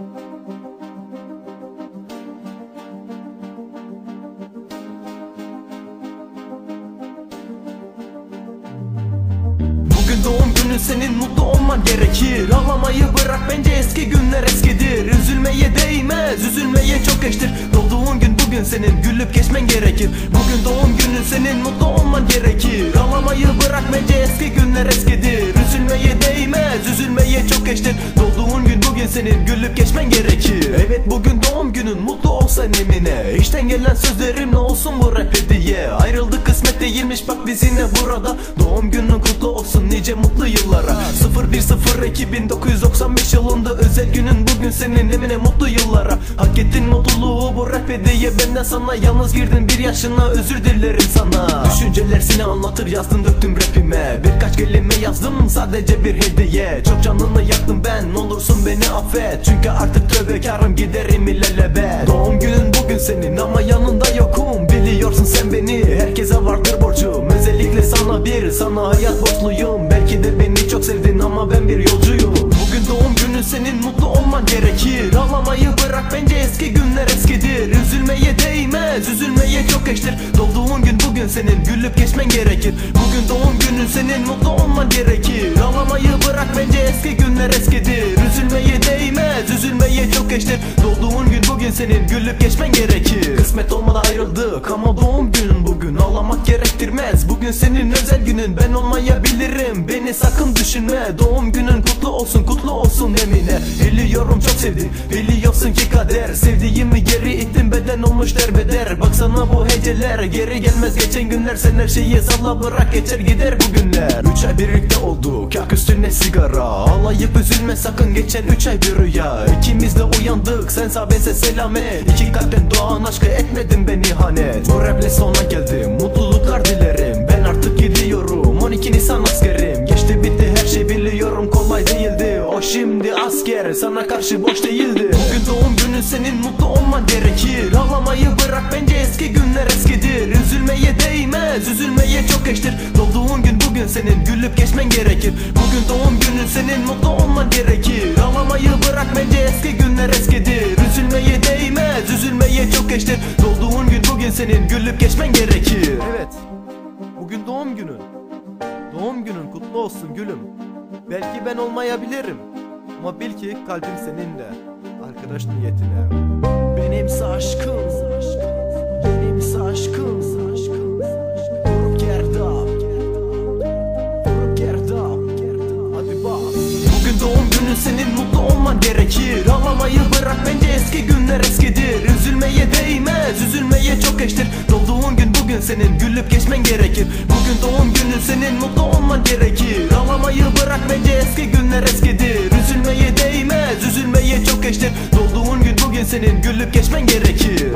Bugün doğum günün senin mutlu olman gerekir. Ağlamayı bırak bence eski günler eskidir. Üzülmeye değmez üzülmeye çok eştir. Doğduğun gün bugün senin gülüp geçmen gerekir. Bugün doğum günün senin mutlu olman gerekir. Ağlamayı bırak bence eski günler eskidir. Üzülmeye değmez üzülmeye çok eştir. Doğduğun gün bugün senin gülüp gerekir. Evet bugün doğum günün mutlu olsan emine. İşten gelen sözlerim ne olsun bu rap hediye Ayrıldık kısmet değilmiş bak biz yine burada. Doğum günün kutlu olsun nice mutlu yıllara. 0102 1995 yılında özel günün bugün senin emine mutlu yıllara. Hak ettin mutluluğu bu rap hediye. Benden sana Yalnız girdin bir yaşına özür dilerim sana. Düşünceler seni anlatır yazdım döktüm rapime. Birkaç kelime yazdım sadece bir hediye. Çok canını yaktım ben olursun beni affet. Çünkü artık tövbekarım giderim ilelebet Doğum günün bugün senin ama yanında yokum. Biliyorsun sen beni herkese vardır borcum. Özellikle sana bir sana hayat borçluyum. Belki de beni çok sevdin ama ben bir yolcuyum Bugün doğum günün senin mutlu olman gerekir. Ağlamayı bırak bence eski günler eskidir. Üzülmeye değmez üzülmeye çok eştir. Doğduğun gün bugün senin gülüp geçmen gerekir. Bugün doğum günün senin mutlu olman gerekir. Ağlamayı bırak bence eski günler eskidir. Üzülmeye değmez üzülmeye çok eştir. Doğduğun gün bugün senin gülüp geçmen gerekir. Kısmet olmadan ayrıldık ama doğum günün bugün. Ağlamak gerektirmez bugün senin özel günün. Ben olmayabilirim beni sakın düşünme. Doğum günün kutlu olsun kutlu olsun emine. Biliyorum çok sevdim biliyorsun ki kader. Sevdiğimi geri ittim beden olmuş derbeder. Baksana bu heceler geri gelmez. Geçen günler Sen her şeyi salla bırak geçer gider bu günler. Üç ay birlikte olduk yak üstüne sigara. Ağlayıp üzülme sakın geçen üç ay bir rüya. İkimiz de uyandık sen sağ bense selamet İki kalpten doğan aşkı etmedin beni ihanet Bu raple sona geldim değildi. O şimdi asker sana karşı boş değildi. Bugün doğum günün senin mutlu olman gerekir. Ağlamayı bırak bence eski günler eskidir. Üzülmeye değmez üzülmeye çok eştir Doğduğun gün bugün senin gülüp geçmen gerekir. Bugün doğum günün senin mutlu olman gerekir. Ağlamayı bırak bence eski günler eskidir. Üzülmeye değmez üzülmeye çok eştir Doğduğun gün bugün senin gülüp geçmen gerekir. Evet Bugün doğum günün. Doğum günün kutlu olsun gülüm Belki ben olmayabilirim. Ama bil ki kalbim seninle Arkadaş niyetine. Benimse aşkım Benimse aşkım. Vurup gerdap Vurup gerdap Hadi bas Bugün doğum günün senin mutlu olman gerekir. Ağlamayı bırak bence eski günler eskidir. Üzülmeye değmez üzülmeye çok bugün senin gülüp geçmen gerekir. Bugün doğum günün senin mutlu olman gerekir. Ağlamayı bırak bence eski günler eskidir. Üzülmeye değmez üzülmeye çok eştir Doğduğun gün bugün senin gülüp geçmen gerekir